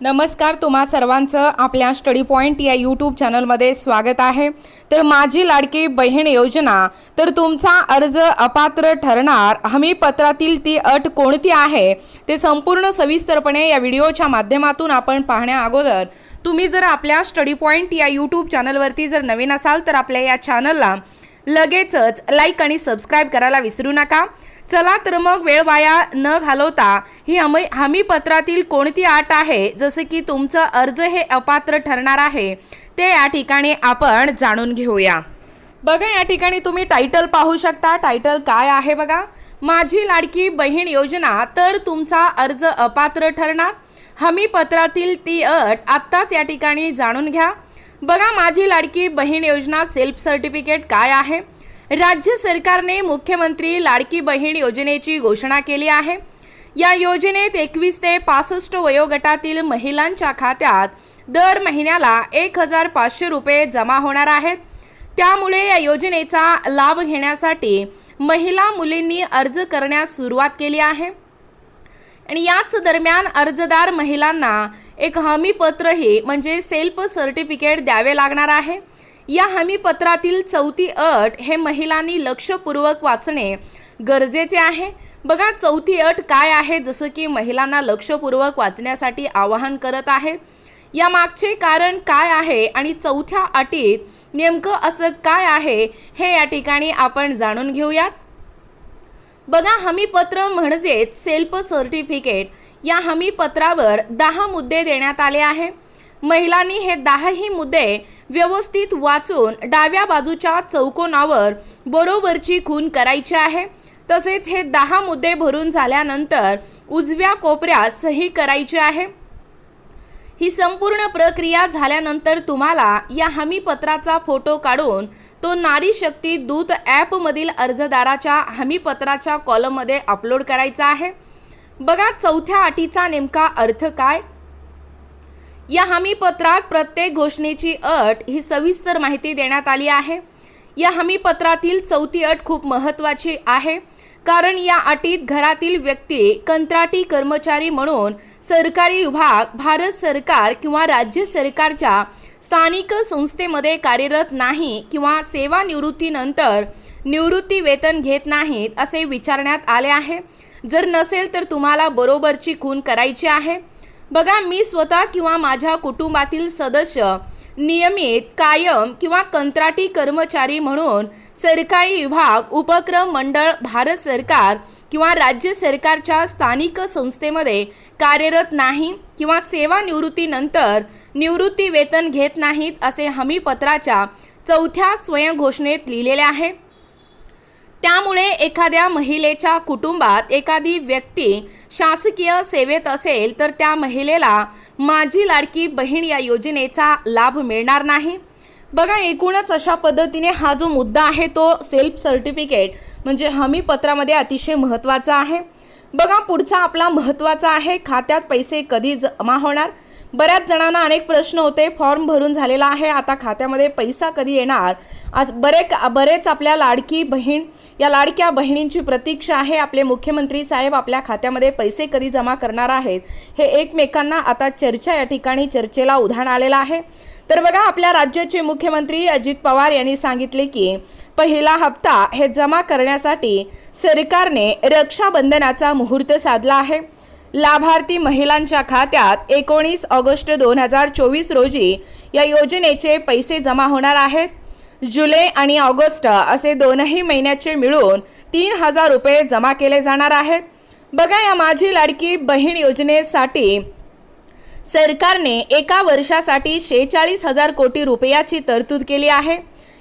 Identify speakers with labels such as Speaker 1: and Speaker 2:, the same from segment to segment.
Speaker 1: नमस्कार तुम्हा सर्वांचं आपल्या स्टडी पॉईंट या यूट्यूब चॅनलमध्ये स्वागत आहे. तर माझी लाडकी बहीण योजना तर तुमचा अर्ज अपात्र ठरणार. हमीपत्रातील ती अट कोणती आहे ते संपूर्ण सविस्तरपणे या व्हिडिओच्या माध्यमातून आपण पाहण्या अगोदर. तुम्ही जर आपल्या स्टडी पॉईंट या यूट्यूब चॅनलवरती जर नवीन असाल तर आपल्या या चॅनलला लगेचच लाईक आणि सबस्क्राईब करायला विसरू नका. चला तर मग वेळ वाया न घालवता ही हमी हमीपत्रातील कोणती आट आहे? जसे की तुमचं अर्ज हे अपात्र ठरणार आहे ते या ठिकाणी आपण जाणून घेऊया. बघा या ठिकाणी तुम्ही टायटल पाहू शकता. टायटल काय आहे बघा? माझी लाडकी बहीण योजना तर तुमचा अर्ज अपात्र ठरणार. हमीपत्रातील ती अट आत्ताच या ठिकाणी जाणून घ्या. बघा माझी लाडकी बहीण योजना सेल्फ सर्टिफिकेट काय आहे? राज्य सरकारने मुख्यमंत्री लाडकी बहीण योजनेची घोषणा केली आहे. या योजनेत एकवीस ते पासष्ट वयोगटातील महिलांच्या खात्यात दर महिन्याला एक हजार पाचशे रुपये जमा होणार आहेत. त्यामुळे या योजनेचा लाभ घेण्यासाठी महिला मुलींनी अर्ज करण्यास सुरुवात केली आहे. आणि याच दरम्यान अर्जदार महिलांना एक हमीपत्रही म्हणजे सेल्फ सर्टिफिकेट द्यावे लागणार आहे. या हमीपत्रातील चौथी अट हे महिलांनी लक्षपूर्वक वाचणे गरजेचे आहे. बघा चौथी अट काय आहे जसं की महिलांना लक्षपूर्वक वाचण्यासाठी आवाहन करत आहेत या मागचे कारण काय आहे आणि चौथ्या अटीत नेमकं असं काय आहे हे या ठिकाणी आपण जाणून घेऊयात. बघा हमीपत्र म्हणजेच सेल्फ सर्टिफिकेट. या हमीपत्रावर दहा मुद्दे देण्यात आले आहे. महिलांनी हे दहाही मुद्दे व्यवस्थित वाचून डाव्या बाजूच्या चौकोनावर बरोबरची खून करायची आहे. तसेच हे दहा मुद्दे भरून झाल्यानंतर उजव्या कोपऱ्यात सही करायची आहे. ही संपूर्ण प्रक्रिया झाल्यानंतर तुम्हाला या हमीपत्राचा फोटो काढून तो नारी शक्ती दूत ॲपमधील अर्जदाराच्या हमीपत्राच्या कॉलममध्ये अपलोड करायचा आहे. बघा चौथ्या अटीचा नेमका अर्थ काय. या हमीपत्रात प्रत्येक घोषणेची अट ही सविस्तर माहिती देण्यात आली आहे. या हमीपत्रातील चौथी अट खूप महत्त्वाची आहे. कारण या अटीत घरातील व्यक्ती कंत्राटी कर्मचारी म्हणून सरकारी विभाग भारत सरकार किंवा राज्य सरकारच्या स्थानिक संस्थेमध्ये कार्यरत नाही किंवा सेवानिवृत्तीनंतर निवृत्ती वेतन घेत नाहीत असे विचारण्यात आले आहे. जर नसेल तर तुम्हाला बरोबरची खून करायची आहे. बघा मी स्वतः किंवा माझ्या कुटुंबातील सदस्य नियमित कायम किंवा कंत्राटी कर्मचारी म्हणून सरकारी विभाग उपक्रम मंडळ भारत सरकार किंवा राज्य सरकारच्या स्थानिक संस्थेमध्ये कार्यरत नाही किंवा सेवानिवृत्तीनंतर निवृत्ती वेतन घेत नाहीत असे हमीपत्राच्या चौथ्या स्वयंघोषणेत लिहिलेले आहे. त्यामुळे एखाद्या महिलेच्या कुटुंबात एखादी व्यक्ती शासकीय सेवेत असेल तर त्या महिलेला माझी लाडकी बहीण या योजनेचा लाभ मिळणार नाही. बघा एकूणच अशा पद्धतीने हा जो मुद्दा आहे तो सेल्फ सर्टिफिकेट म्हणजे हमीपत्रामध्ये अतिशय महत्त्वाचा आहे. बघा पुढचा आपला महत्त्वाचा आहे खात्यात पैसे कधी जमा होणार? बऱ्याच जणांना अनेक प्रश्न होते. फॉर्म भरून झालेला आहे. आता खात्यामध्ये पैसा कधी येणार? आज बरे बरेच आपल्या लाडकी बहीण या लाडक्या बहिणींची प्रतीक्षा आहे. आपले मुख्यमंत्री साहेब आपल्या खात्यामध्ये पैसे कधी जमा करणार आहेत? हे एकमेकांना आता चर्चा या ठिकाणी चर्चेला उधाण आलेलं आहे. तर बघा आपल्या राज्याचे मुख्यमंत्री अजित पवार यांनी सांगितले की पहिला हप्ता हे जमा करण्यासाठी सरकारने रक्षाबंधनाचा मुहूर्त साधला आहे. लाभार्थी महिलांच्या खात्यात एकोणीस ऑगस्ट दोन हजार चोवीस रोजी या योजनेचे पैसे जमा होणार आहेत. जुलै आणि ऑगस्ट असे दोनही महिन्याचे मिळून तीन हजार रुपये जमा केले जाणार आहेत. बघा या माझी लाडकी बहीण योजनेसाठी सरकारने एका वर्षासाठी शेहेचाळीस हजार कोटी रुपयाची तरतूद केली आहे.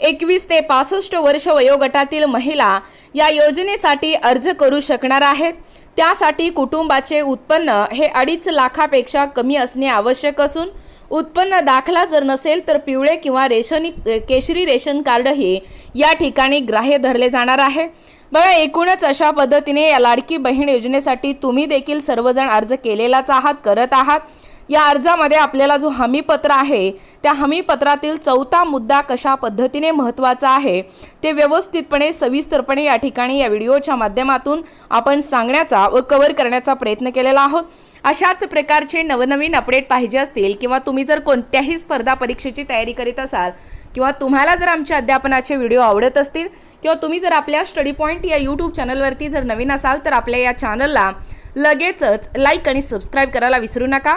Speaker 1: एकवीस ते पासष्ट वर्ष वयोगटातील महिला या योजनेसाठी अर्ज करू शकणार आहेत. त्यासाठी कुटुंबाचे उत्पन्न हे अडीच लाखापेक्षा कमी असणे आवश्यक असून उत्पन्न दाखला जर नसेल तर पिवळे किंवा रेशनी केशरी रेशन कार्डही या ठिकाणी ग्राह्य धरले जाणार आहे. बघा एकूणच अशा पद्धतीने या लाडकी बहीण योजनेसाठी तुम्ही देखील सर्वजण अर्ज केलेलाच आहात करत आहात. या अर्जामध्ये आपल्याला जो हमीपत्र आहे त्या हमीपत्रातील चौथा मुद्दा कशा पद्धतीने महत्त्वाचा आहे ते व्यवस्थितपणे सविस्तरपणे या ठिकाणी या व्हिडिओच्या माध्यमातून आपण सांगण्याचा व कव्हर करण्याचा प्रयत्न केलेला आहोत. अशाच प्रकारचे नवनवीन अपडेट पाहिजे असतील किंवा तुम्ही जर कोणत्याही स्पर्धा परीक्षेची तयारी करीत असाल किंवा तुम्हाला जर आमच्या अध्यापनाचे व्हिडिओ आवडत असतील किंवा तुम्ही जर आपल्या स्टडी पॉईंट या यूट्यूब चॅनलवरती जर नवीन असाल तर आपल्या या चॅनलला लगेचच लाईक आणि सबस्क्राईब करायला विसरू नका.